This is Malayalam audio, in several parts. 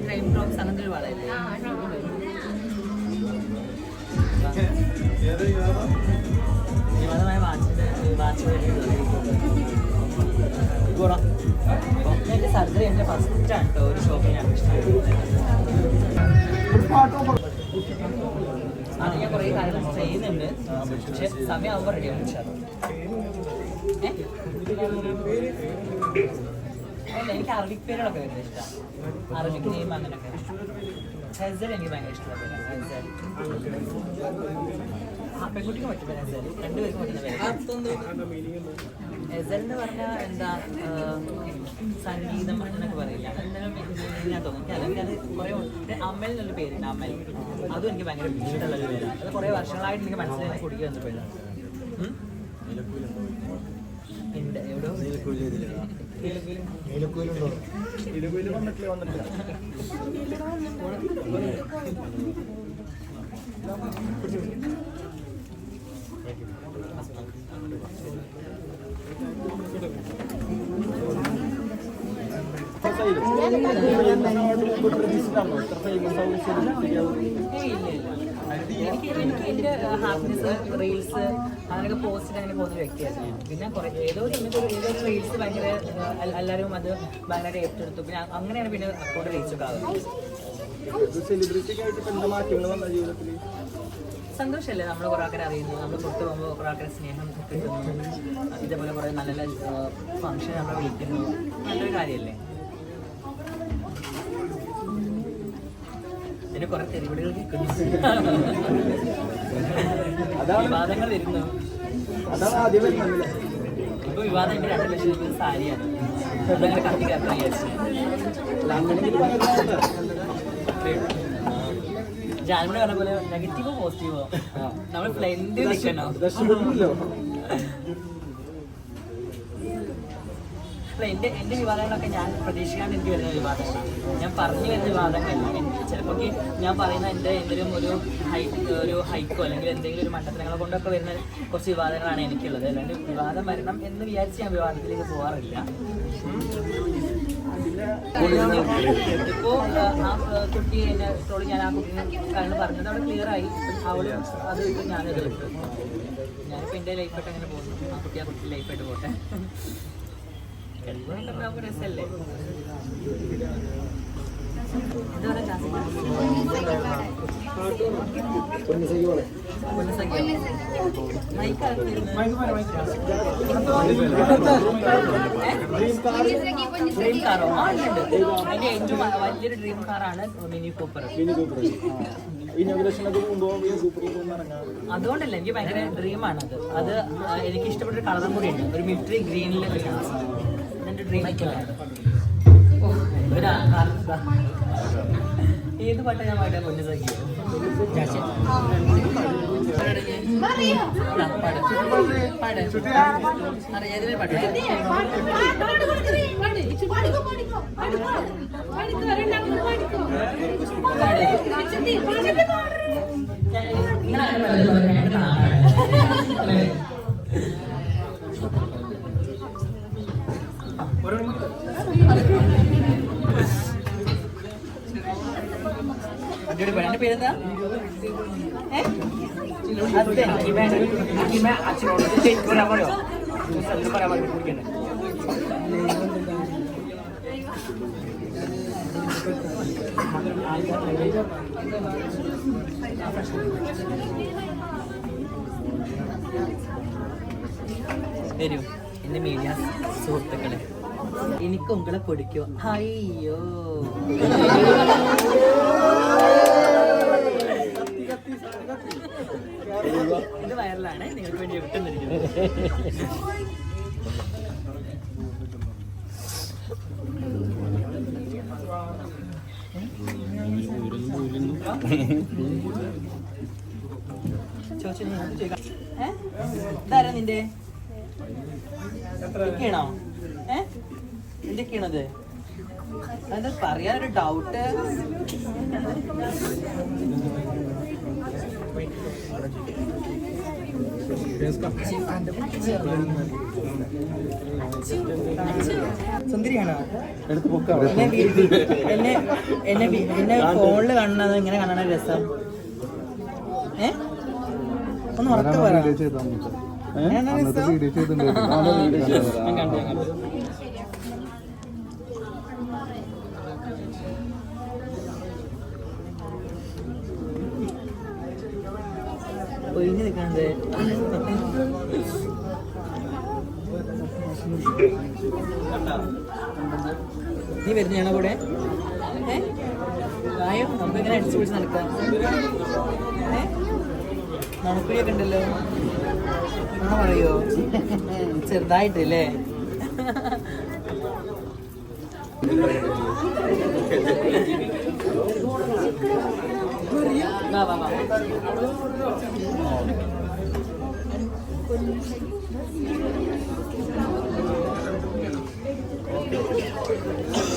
ട്രെയിൻ ഡ്രോപ്സ് അങ്ങനത്തെ ഒരു വളയല്ലേ വിവാദമായ വാച്ചിന്റെ വാച്ച് എന്റെ സർജറി എന്റെ ഫസ്റ്റ് ആണ് കേട്ടോ. ഒരു ഷോപ്പിൽ ഞാൻ അത് ഞാൻ കുറേ കാര്യങ്ങൾ ചെയ്യുന്നുണ്ട്. പക്ഷെ സമയമാകുമ്പോൾ റെഡി ആവും. അല്ല എനിക്ക് അറബിക് പേരുകളൊക്കെ ഭയങ്കര ഇഷ്ടമാണ് അറബിക് നെയിം അങ്ങനെയൊക്കെ ഹെസൽ എനിക്ക് ഭയങ്കര ഇഷ്ടമുള്ള പെൺകുട്ടിക്ക് പറ്റും രണ്ടുപേർക്കും പറ്റുന്ന ഹെസൽ എന്ന് പറഞ്ഞാൽ എന്താ സംഗീതം എന്നൊക്കെ പറയില്ല? ഞാൻ തോന്നുന്നു അല്ലെങ്കിൽ അത് കുറേ. അമ്മൽ എന്നൊരു പേരുണ്ട് അമ്മൽ അതും എനിക്ക് ഭയങ്കര ഇഷ്ടമുള്ള ഒരു പേരാണ്. അത് കുറേ വർഷങ്ങളായിട്ട് എനിക്ക് മനസ്സിലായി കുടിക്കുക എന്ന പേരാണ്? ഉണ്ട്. എവിടെയോ? ഏയ് ഇല്ല ഇല്ല എനിക്ക് എനിക്ക് എന്റെ ഹാപ്പിനെസ് റീൽസ് അങ്ങനെയൊക്കെ പോസ്റ്റ് അങ്ങനെ പോകുന്ന ഞാൻ. പിന്നെ കുറേ ഏതോ സമയത്ത് ഏതോ റീൽസ് ഭയങ്കര എല്ലാവരും അത് ഭയങ്കര ഏറ്റെടുത്തു പിന്നെ അങ്ങനെയാണ് പിന്നെ അക്കൗണ്ട് റീച്ച് ഒക്കെ ആകുന്നത് സന്തോഷമല്ലേ നമ്മൾ കുറേ ആൾക്കാരെ അറിയുന്നു നമ്മൾ പുറത്ത് പോകുമ്പോൾ കുറേ ആൾക്കാരെ സ്നേഹം കിട്ടുന്നു. ഇതേപോലെ കുറേ നല്ല നല്ല ഫംഗ്ഷൻ നമ്മളെ വിളിക്കുന്നു. നല്ലൊരു കാര്യമല്ലേ പിന്നെ കുറെ തെരുവിളികൾ കേൾക്കുന്നു. വിവാദങ്ങൾ വരുന്നു. ഇപ്പൊ വിവാദം എന്റെ രണ്ട് ലക്ഷം രൂപ സാരിയാണ്. അതങ്ങനെ കത്തിക്കാത്ത വിചാരിച്ചു. ജാൻമണി പറഞ്ഞ പോലെ നെഗറ്റീവോ പോസിറ്റീവോ നമ്മൾ ഫ്ലൈൻഡ് നിൽക്കണോ എന്റെ എന്റെ വിവാദങ്ങളൊക്കെ ഞാൻ പ്രതീക്ഷിക്കാൻ എനിക്ക് വരുന്ന വിവാദങ്ങളാണ് ഞാൻ പറഞ്ഞു വരുന്ന വിവാദങ്ങളല്ല. എനിക്ക് ചിലപ്പോൾ ഞാൻ പറയുന്ന എന്റെ എന്തെങ്കിലും ഒരു ഹൈ ഒരു ഹൈക്കോ അല്ലെങ്കിൽ എന്തെങ്കിലും ഒരു മണ്ടത്തരങ്ങളെ കൊണ്ടൊക്കെ വരുന്ന കുറച്ച് വിവാദങ്ങളാണ് എനിക്കുള്ളത്. അല്ലാണ്ട് വിവാദം വരണം എന്ന് വിചാരിച്ച് ഞാൻ വിവാദത്തിലേക്ക് പോകാറില്ല ഇപ്പോ ആ കുട്ടി എന്നെ ട്രോളി ഞാൻ ആ കുട്ടിനെ കാരണം പറഞ്ഞത് അവിടെ ക്ലിയർ ആയി. അവൾ അത് ഇട്ട് ഞാനത് ഞാനിപ്പോ എന്റെ ലൈഫായിട്ട് അങ്ങനെ പോകുന്നു. ആ കുട്ടി ആ കുട്ടി ലൈഫായിട്ട് പോട്ടെ. ഡ്രീം കാറോ ഡ്രീം കാറാണ് മിനി ഇറങ്ങാം അതുകൊണ്ടല്ല എനിക്ക് ഭയങ്കര ഡ്രീമാണ് അത് അത് എനിക്ക് ഇഷ്ടപ്പെട്ട കളറും കൂടി ഉണ്ട് ഒരു മിലിറ്ററി ഗ്രീനിലെ ഏത് പാട്ടാ ഞാൻ പാട്ടാ പൊന്നു സഖിയോ അറിയാതെ പാട്ട് വരൂ. എന്റെ മീഡിയ സുഹൃത്തുക്കളെ. എനിക്ക് ഉങ്ങളെ പൊടിക്കോ. അയ്യോ. ഇത് വൈറലാണ്. നിങ്ങൾക്ക് വേണ്ടി വിട്ടുന്നിരിക്കുന്നത് ചോദിച്ചു നിന്റെ? ഇരിക്കണോ ഏ? എന്തൊക്കെയാണത്? എന്താ പറയാനൊരു ഡൗട്ട് സുന്ദരിയാണോ? എന്നെ വീട്ടിൽ എന്നെ എന്നെ എന്നെ ഫോണിൽ കാണുന്നത് ഇങ്ങനെ കാണാൻ രസം? ഏ? ഒന്ന് ഉറക്കം പറയാം രസം? നീ വരുന്നയാണോ കൂടെ ഏ? ആയോ? നമുക്ക് ഇങ്ങനെ അടിച്ചു പിടിച്ച് നടക്കാം. മണക്കുഴിയൊക്കെ ഉണ്ടല്ലോ. ആ പറയോ? ചെറുതായിട്ടല്ലേ? വാ വാ വാ. Thank you.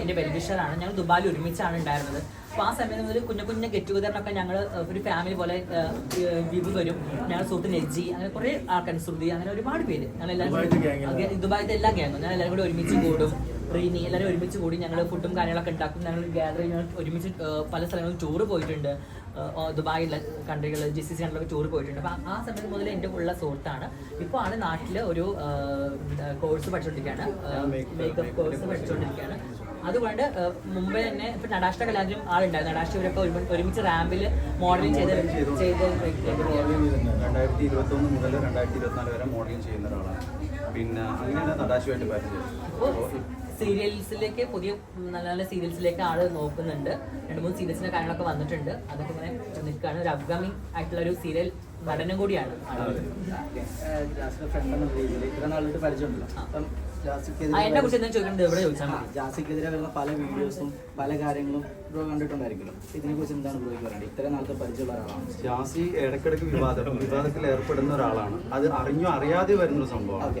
എന്റെ വെൽവിഷറാണ് ഞങ്ങൾ ദുബായിൽ ഒരുമിച്ചാണ് ഉണ്ടായിരുന്നത്. അപ്പോൾ ആ സമയത്ത് മുതൽ കുഞ്ഞു കുഞ്ഞു ഗെറ്റ് ടുഗദറിനൊക്കെ ഞങ്ങൾ ഒരു ഫാമിലി പോലെ വിവ് വരും. ഞങ്ങൾ സുഹൃത്ത് നെജി അങ്ങനെ കുറേ ആൾക്കാർ ശ്രുതി അങ്ങനെ ഒരുപാട് പേര്. ഞങ്ങൾ എല്ലാവരും ദുബായിത്തെ എല്ലാ ഗ്യാങ്ങും ഞങ്ങൾ എല്ലാവരും കൂടെ ഒരുമിച്ച് കൂടും. റീനി എല്ലാവരും ഒരുമിച്ച് കൂടി ഞങ്ങൾ ഫുഡും കാര്യങ്ങളൊക്കെ ഉണ്ടാക്കും. ഞങ്ങൾ ഞങ്ങൾ ഒരുമിച്ച് പല സ്ഥലങ്ങളിൽ ടൂർ പോയിട്ടുണ്ട്. ദുബായിലെ കൺട്രികൾ ജി സി സി കൺട്രിലൊക്കെ ടൂർ പോയിട്ടുണ്ട്. അപ്പം ആ സമയത്ത് മുതൽ എന്റെ ഉള്ള സുഹൃത്താണ്. ഇപ്പോൾ ആണ് നാട്ടിൽ ഒരു കോഴ്സ് പഠിച്ചുകൊണ്ടിരിക്കുകയാണ് മേക്കപ്പ് കോഴ്സ് പഠിച്ചുകൊണ്ടിരിക്കുകയാണ് അതുകൊണ്ട് മുമ്പേ തന്നെ ഇപ്പം നടാഷ്ട കലാലയം ആളുണ്ടായിരുന്നു. നടാഷ്ട ഇവരൊക്കെ ഒരു ഒരുമിച്ച് റാമ്പിൽ മോഡലിംഗ് ചെയ്ത് ചെയ്ത് രണ്ടായിരത്തി ഇരുപത്തി ഒന്ന് മുതൽ രണ്ടായിരത്തി ഇരുപത്തിനാല് വരെ. മോഡലിംഗ് ചെയ്യുന്ന ഒരാളാണ്. പിന്നെ അങ്ങനെയാണ് നടാശുമായിട്ട് പരിചയം. സീരിയൽസിലേക്ക് പുതിയ നല്ല നല്ല സീരിയൽസിലേക്ക് ആൾ നോക്കുന്നുണ്ട്. രണ്ട് മൂന്ന് സീരിയൽസിന്റെ കാര്യങ്ങളൊക്കെ വന്നിട്ടുണ്ട്. അതൊക്കെ ഇങ്ങനെ നിൽക്കുകയാണ്. ഒരു അപ്കമിങ് ആയിട്ടുള്ള ഒരു സീരിയൽ നടനും കൂടിയാണ് എന്ന കുറിച്ച് എന്താ ചോദിക്കുന്നത് ഇവിടെ ചോദിച്ചാൽ ജാസിക്കെതിരെ വരുന്ന പല വീഡിയോസും പല കാര്യങ്ങളും ബ്രോ കണ്ടിട്ടുണ്ടായിരിക്കണം ഇതിനെ കുറിച്ച് എന്താണ് ബ്രോയ്ക്ക് പറയുന്നത് ഇത്ര നാളത്തെ പരിചയമുള്ള ഒരാളാണ്. ജാസി ഇടയ്ക്കിടയ്ക്ക് വിവാദം വിവാദത്തിൽ ഏർപ്പെടുന്ന ഒരാളാണ്. അത് അറിഞ്ഞോ അറിയാതെ വരുന്ന ഒരു സംഭവമാണ്